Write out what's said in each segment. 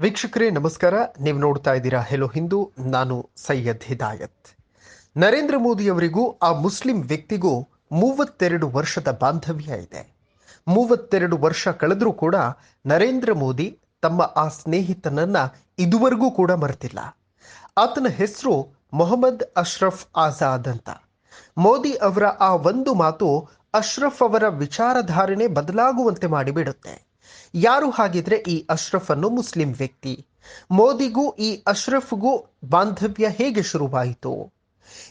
ವೀಕ್ಷಕರೇ, ನಮಸ್ಕಾರ. ನೀವು ನೋಡ್ತಾ ಇದ್ದೀರಾ ಹೆಲೋ ಹಿಂದೂ ನಾನು ಸೈಯದ್ ಹಿದಾಯತ್. ನರೇಂದ್ರ ಮೋದಿಯವರಿಗೂ ಆ ಮುಸ್ಲಿಂ ವ್ಯಕ್ತಿಗೂ ಮೂವತ್ತೆರಡು ವರ್ಷದ ಬಾಂಧವ್ಯ ಇದೆ. ಮೂವತ್ತೆರಡು ವರ್ಷ ಕಳೆದರೂ ಕೂಡ ನರೇಂದ್ರ ಮೋದಿ ತಮ್ಮ ಆ ಸ್ನೇಹಿತನನ್ನ ಇದುವರೆಗೂ ಕೂಡ ಮರೆತಿಲ್ಲ. ಆತನ ಹೆಸರು ಮೊಹಮ್ಮದ್ ಅಶ್ರಫ್ ಆಜಾದ್ ಅಂತ. ಮೋದಿ ಅವರ ಆ ಒಂದು ಮಾತು ಅಶ್ರಫ್ ಅವರ ವಿಚಾರಧಾರಣೆ ಬದಲಾಗುವಂತೆ ಮಾಡಿಬಿಡುತ್ತೆ. ಯಾರು ಹಾಗಿದ್ರೆ ಈ ಅಶ್ರಫ್ ಅನ್ನು ಮುಸ್ಲಿಂ ವ್ಯಕ್ತಿ? ಮೋದಿಗೂ ಈ ಅಶ್ರಫ್ಗೂ ಬಾಂಧವ್ಯ ಹೇಗೆ ಶುರುವಾಯಿತು?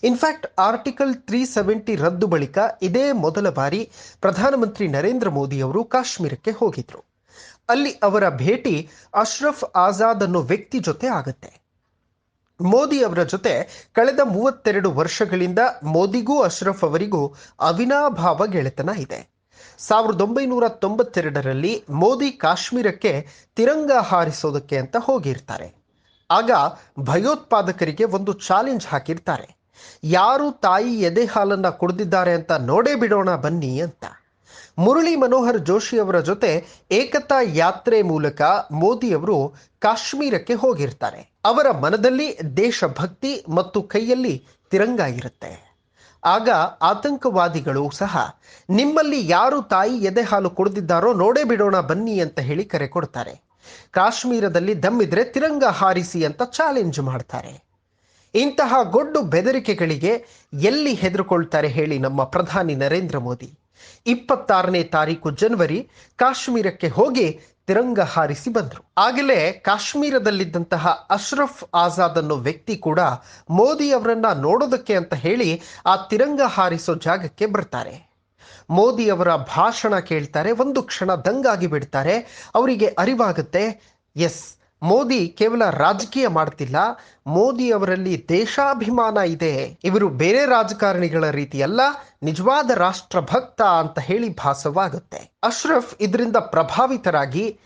ಇನ್ಫ್ಯಾಕ್ಟ್ ಆರ್ಟಿಕಲ್ ತ್ರೀ ಸೆವೆಂಟಿ ರದ್ದು ಬಳಿಕ ಇದೇ ಮೊದಲ ಬಾರಿ ಪ್ರಧಾನಮಂತ್ರಿ ನರೇಂದ್ರ ಮೋದಿ ಅವರು ಕಾಶ್ಮೀರಕ್ಕೆ ಹೋಗಿದ್ರು. ಅಲ್ಲಿ ಅವರ ಭೇಟಿ ಅಶ್ರಫ್ ಆಜಾದ್ ಅನ್ನೋ ವ್ಯಕ್ತಿ ಜೊತೆ ಆಗುತ್ತೆ. ಮೋದಿ ಅವರ ಜೊತೆ ಕಳೆದ ಮೂವತ್ತೆರಡು ವರ್ಷಗಳಿಂದ ಮೋದಿಗೂ ಅಶ್ರಫ್ ಅವರಿಗೂ ಅವಿನಾಭಾವ ಗೆಳೆತನ ಇದೆ. ಸಾವಿರದ ಒಂಬೈನೂರ ತೊಂಬತ್ತೆರಡರಲ್ಲಿ ಮೋದಿ ಕಾಶ್ಮೀರಕ್ಕೆ ತಿರಂಗ ಹಾರಿಸೋದಕ್ಕೆ ಅಂತ ಹೋಗಿರ್ತಾರೆ. ಆಗ ಭಯೋತ್ಪಾದಕರಿಗೆ ಒಂದು ಚಾಲೆಂಜ್ ಹಾಕಿರ್ತಾರೆ. ಯಾರು ತಾಯಿ ಎದೆ ಹಾಲನ್ನು ಕುಡಿದಿದ್ದಾರೆ ಅಂತ ನೋಡೇ ಬಿಡೋಣ ಬನ್ನಿ ಅಂತ. ಮುರಳಿ ಮನೋಹರ್ ಜೋಶಿ ಅವರ ಜೊತೆ ಏಕತಾ ಯಾತ್ರೆ ಮೂಲಕ ಮೋದಿ ಅವರು ಕಾಶ್ಮೀರಕ್ಕೆ ಹೋಗಿರ್ತಾರೆ. ಅವರ ಮನದಲ್ಲಿ ದೇಶಭಕ್ತಿ ಮತ್ತು ಕೈಯಲ್ಲಿ ತಿರಂಗ ಇರುತ್ತೆ. ಆಗ ಆತಂಕವಾದಿಗಳು ಸಹ, ನಿಮ್ಮಲ್ಲಿ ಯಾರು ತಾಯಿ ಎದೆ ಹಾಲು ಕುಡಿದಿದ್ದಾರೋ ನೋಡೇ ಬಿಡೋಣ ಬನ್ನಿ ಅಂತ ಹೇಳಿ ಕರೆ ಕೊಡ್ತಾರೆ. ಕಾಶ್ಮೀರದಲ್ಲಿ ದಮ್ಮಿದ್ರೆ ತಿರಂಗ ಹಾರಿಸಿ ಅಂತ ಚಾಲೆಂಜ್ ಮಾಡ್ತಾರೆ. ಇಂತಹ ಗೊಡ್ಡು ಬೆದರಿಕೆಗಳಿಗೆ ಎಲ್ಲಿ ಹೆದರ್ಕೊಳ್ತಾರೆ ಹೇಳಿ ನಮ್ಮ ಪ್ರಧಾನಿ ನರೇಂದ್ರ ಮೋದಿ. ಇಪ್ಪತ್ತಾರನೇ ತಾರೀಕು ಜನವರಿ, ಕಾಶ್ಮೀರಕ್ಕೆ ಹೋಗಿ ತಿರಂಗ ಹಾರಿಸಿ ಬಂದರು. ಆಗಲೇ ಕಾಶ್ಮೀರದಲ್ಲಿದ್ದಂತಹ ಅಶ್ರಫ್ ಆಜಾದ್ ಅನ್ನೋ ವ್ಯಕ್ತಿ ಕೂಡ ಮೋದಿ ಅವರನ್ನ ನೋಡೋದಕ್ಕೆ ಅಂತ ಹೇಳಿ ಆ ತಿರಂಗ ಹಾರಿಸೋ ಜಾಗಕ್ಕೆ ಬರ್ತಾರೆ. ಮೋದಿ ಅವರ ಭಾಷಣ ಕೇಳ್ತಾರೆ, ಒಂದು ಕ್ಷಣ ದಂಗಾಗಿ ಬಿಡ್ತಾರೆ, ಅವರಿಗೆ ಅರಿವಾಗುತ್ತೆ, ಎಸ್ ಮೋದಿ ಕೇವಲ ರಾಜಕೀಯ ಮಾಡ್ತಿಲ್ಲ, ಮೋದಿ ಅವರಲ್ಲಿ ದೇಶಾಭಿಮಾನ ಇದೆ. ಇವರು ಬೇರೆ ರಾಜಕಾರಣಿಗಳ ರೀತಿಯಲ್ಲ, ನಿಜವಾದ ರಾಷ್ಟ್ರಭಕ್ತ ಅಂತ ಹೇಳಿ ಭಾಸವಾಗುತ್ತೆ. ಅಶ್ರಫ್ ಇದರಿಂದ ಪ್ರಭಾವಿತರಾಗಿ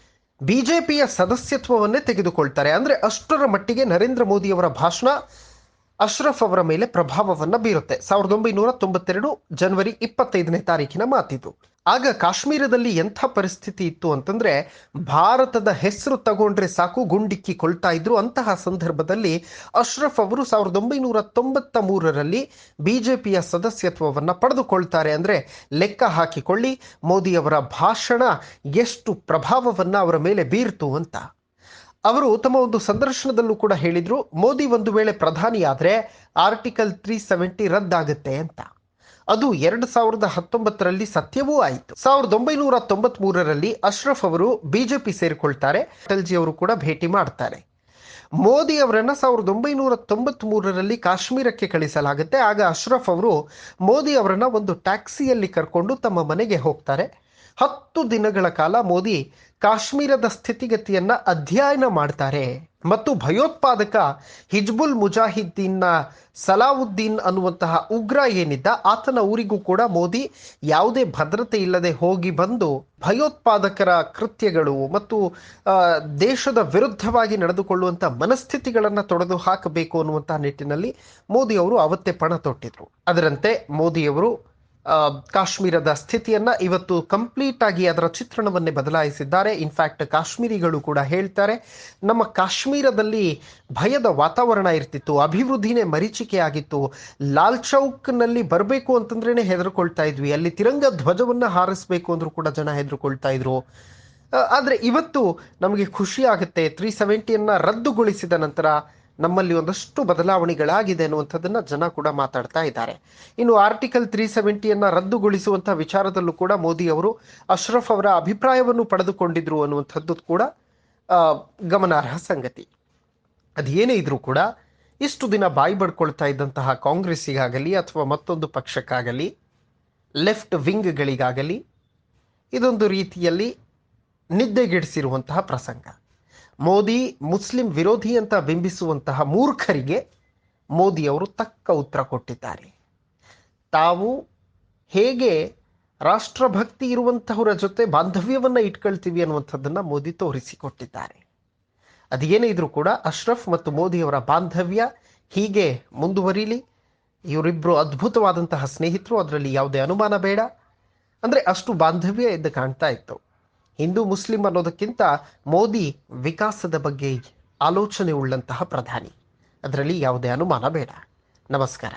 ಬಿಜೆಪಿಯ ಸದಸ್ಯತ್ವವನ್ನೇ ತೆಗೆದುಕೊಳ್ತಾರೆ. ಅಂದ್ರೆ ಅಷ್ಟರ ಮಟ್ಟಿಗೆ ನರೇಂದ್ರ ಮೋದಿ ಅವರ ಭಾಷಣ ಅಶ್ರಫ್ ಅವರ ಮೇಲೆ ಪ್ರಭಾವವನ್ನ ಬೀರುತ್ತೆ. ಸಾವಿರದ ಒಂಬೈನೂರ ತೊಂಬತ್ತೆರಡು ಜನವರಿ ಇಪ್ಪತ್ತೈದನೇ ತಾರೀಕಿನ ಮಾತಿದು. ಆಗ ಕಾಶ್ಮೀರದಲ್ಲಿ ಎಂಥ ಪರಿಸ್ಥಿತಿ ಇತ್ತು ಅಂತಂದ್ರೆ, ಭಾರತದ ಹೆಸರು ತಗೊಂಡ್ರೆ ಸಾಕು, ಗುಂಡಿಕ್ಕಿ ಕೊಳ್ತಾ ಇದ್ರು ಅಂತಹ ಸಂದರ್ಭದಲ್ಲಿ ಅಶ್ರಫ್ ಅವರು ಸಾವಿರದ ಒಂಬೈನೂರ ತೊಂಬತ್ತ ಮೂರರಲ್ಲಿ ಬಿಜೆಪಿಯ ಸದಸ್ಯತ್ವವನ್ನು ಪಡೆದುಕೊಳ್ತಾರೆ ಅಂದ್ರೆ, ಲೆಕ್ಕ ಹಾಕಿಕೊಳ್ಳಿ, ಮೋದಿಯವರ ಭಾಷಣ ಎಷ್ಟು ಪ್ರಭಾವವನ್ನು ಅವರ ಮೇಲೆ ಬೀರ್ತು ಅಂತ. ಅವರು ತಮ್ಮ ಒಂದು ಸಂದರ್ಶನದಲ್ಲೂ ಕೂಡ ಹೇಳಿದ್ರು, ಮೋದಿ ಒಂದು ವೇಳೆ ಪ್ರಧಾನಿಯಾದರೆ ಆರ್ಟಿಕಲ್ ತ್ರೀ ಸೆವೆಂಟಿ ರದ್ದಾಗುತ್ತೆ ಅಂತ. ಅದು ಎರಡು ಸಾವಿರದ ಹತ್ತೊಂಬತ್ತರಲ್ಲಿ ಸತ್ಯವೂ ಆಯಿತು. ಸಾವಿರದ ಒಂಬೈನೂರ ತೊಂಬತ್ ಮೂರರಲ್ಲಿ ಅಶ್ರಫ್ ಅವರು ಬಿಜೆಪಿ ಸೇರಿಕೊಳ್ತಾರೆ ಅಟಲ್ಜಿ ಅವರು ಕೂಡ ಭೇಟಿ ಮಾಡ್ತಾರೆ. ಮೋದಿ ಅವರನ್ನ ಸಾವಿರದ ಒಂಬೈನೂರ ತೊಂಬತ್ ಮೂರರಲ್ಲಿ ಕಾಶ್ಮೀರಕ್ಕೆ ಕಳಿಸಲಾಗುತ್ತೆ. ಆಗ ಅಶ್ರಫ್ ಅವರು ಮೋದಿ ಅವರನ್ನ ಒಂದು ಟ್ಯಾಕ್ಸಿಯಲ್ಲಿ ಕರ್ಕೊಂಡು ತಮ್ಮ ಮನೆಗೆ ಹೋಗ್ತಾರೆ. ಹತ್ತು ದಿನಗಳ ಕಾಲ ಮೋದಿ ಕಾಶ್ಮೀರದ ಸ್ಥಿತಿಗತಿಯನ್ನ ಅಧ್ಯಯನ ಮಾಡ್ತಾರೆ. ಮತ್ತು ಭಯೋತ್ಪಾದಕ ಹಿಜ್ಬುಲ್ ಮುಜಾಹಿದ್ದೀನ್ನ ಸಲಾವುದ್ದೀನ್ ಅನ್ನುವಂತಹ ಉಗ್ರ ಏನಿದ್ದ, ಆತನ ಊರಿಗೂ ಕೂಡ ಮೋದಿ ಯಾವುದೇ ಭದ್ರತೆ ಇಲ್ಲದೆ ಹೋಗಿ ಬಂದು ಭಯೋತ್ಪಾದಕರ ಕೃತ್ಯಗಳು ಮತ್ತು ದೇಶದ ವಿರುದ್ಧವಾಗಿ ನಡೆದುಕೊಳ್ಳುವಂಥ ಮನಸ್ಥಿತಿಗಳನ್ನು ತೊಡೆದು ಹಾಕಬೇಕು ಅನ್ನುವಂತಹ ನಿಟ್ಟಿನಲ್ಲಿ ಮೋದಿ ಅವರು ಅವತ್ತೇ ಪಣ ತೊಟ್ಟಿದ್ರು. ಅದರಂತೆ ಮೋದಿಯವರು ಕಾಶ್ಮೀರದ ಸ್ಥಿತಿಯನ್ನ ಇವತ್ತು ಕಂಪ್ಲೀಟ್ ಆಗಿ ಅದರ ಚಿತ್ರಣವನ್ನೇ ಬದಲಾಯಿಸಿದ್ದಾರೆ. ಇನ್ಫ್ಯಾಕ್ಟ್ ಕಾಶ್ಮೀರಿಗಳು ಕೂಡ ಹೇಳ್ತಾರೆ, ನಮ್ಮ ಕಾಶ್ಮೀರದಲ್ಲಿ ಭಯದ ವಾತಾವರಣ ಇರ್ತಿತ್ತು, ಅಭಿವೃದ್ಧಿನೇ ಮರೀಚಿಕೆ ಆಗಿತ್ತು ಲಾಲ್ ಚೌಕ್ನಲ್ಲಿ ಬರಬೇಕು ಅಂತಂದ್ರೇನೆ ಹೆದರ್ಕೊಳ್ತಾ ಇದ್ವಿ. ಅಲ್ಲಿ ತಿರಂಗ ಧ್ವಜವನ್ನ ಹಾರಿಸ್ಬೇಕು ಅಂದ್ರೂ ಕೂಡ ಜನ ಹೆದರ್ಕೊಳ್ತಾ ಇದ್ರು. ಆದ್ರೆ ಇವತ್ತು ನಮಗೆ ಖುಷಿ ಆಗುತ್ತೆ. ತ್ರೀ ಸೆವೆಂಟಿಯನ್ನ ರದ್ದುಗೊಳಿಸಿದ ನಂತರ ನಮ್ಮಲ್ಲಿ ಒಂದಷ್ಟು ಬದಲಾವಣೆಗಳಾಗಿದೆ ಅನ್ನುವಂಥದ್ದನ್ನ ಜನ ಕೂಡ ಮಾತಾಡ್ತಾ ಇದ್ದಾರೆ. ಇನ್ನು ಆರ್ಟಿಕಲ್ ತ್ರೀ ಸೆವೆಂಟಿಯನ್ನ ರದ್ದುಗೊಳಿಸುವಂಥ ವಿಚಾರದಲ್ಲೂ ಕೂಡ ಮೋದಿ ಅವರು ಅಶ್ರಫ್ ಅವರ ಅಭಿಪ್ರಾಯವನ್ನು ಪಡೆದುಕೊಂಡಿದ್ರು ಅನ್ನುವಂಥದ್ದು ಕೂಡ ಗಮನಾರ್ಹ ಸಂಗತಿ. ಅದೇನೇ ಇದ್ರೂ ಕೂಡ ಇಷ್ಟು ದಿನ ಬಾಯಿ ಬಡ್ಕೊಳ್ತಾ ಇದ್ದಂತಹ ಕಾಂಗ್ರೆಸ್ಸಿಗಾಗಲಿ ಅಥವಾ ಮತ್ತೊಂದು ಪಕ್ಷಕ್ಕಾಗಲಿ, ಲೆಫ್ಟ್ ವಿಂಗ್ಗಳಿಗಾಗಲಿ, ಇದೊಂದು ರೀತಿಯಲ್ಲಿ ನಿದ್ದೆಗೆಡಿಸಿರುವಂತಹ ಪ್ರಸಂಗ. ಮೋದಿ ಮುಸ್ಲಿಂ ವಿರೋಧಿ ಅಂತ ಬಿಂಬಿಸುವಂತಹ ಮೂರ್ಖರಿಗೆ ಮೋದಿಯವರು ತಕ್ಕ ಉತ್ತರ ಕೊಟ್ಟಿದ್ದಾರೆ. ತಾವು ಹೇಗೆ ರಾಷ್ಟ್ರಭಕ್ತಿ ಇರುವಂತಹವರ ಜೊತೆ ಬಾಂಧವ್ಯವನ್ನು ಇಟ್ಕೊಳ್ತೀವಿ ಅನ್ನುವಂಥದ್ದನ್ನು ಮೋದಿ ತೋರಿಸಿಕೊಟ್ಟಿದ್ದಾರೆ. ಅದೇನೇ ಇದ್ರೂ ಕೂಡ ಅಶ್ರಫ್ ಮತ್ತು ಮೋದಿಯವರ ಬಾಂಧವ್ಯ ಹೀಗೆ ಮುಂದುವರಿಲಿ. ಇವರಿಬ್ಬರು ಅದ್ಭುತವಾದಂತಹ ಸ್ನೇಹಿತರು, ಅದರಲ್ಲಿ ಯಾವುದೇ ಅನುಮಾನ ಬೇಡ. ಅಂದರೆ ಅಷ್ಟು ಬಾಂಧವ್ಯ ಎದ್ದು ಕಾಣ್ತಾ ಇತ್ತು. ಹಿಂದೂ ಮುಸ್ಲಿಂ ಅನ್ನೋದಕ್ಕಿಂತ ಮೋದಿ ವಿಕಾಸದ ಬಗ್ಗೆ ಆಲೋಚನೆ ಉಳ್ಳಂತಹ ಪ್ರಧಾನಿ. ಅದರಲ್ಲಿ ಯಾವುದೇ ಅನುಮಾನ ಬೇಡ. ನಮಸ್ಕಾರ.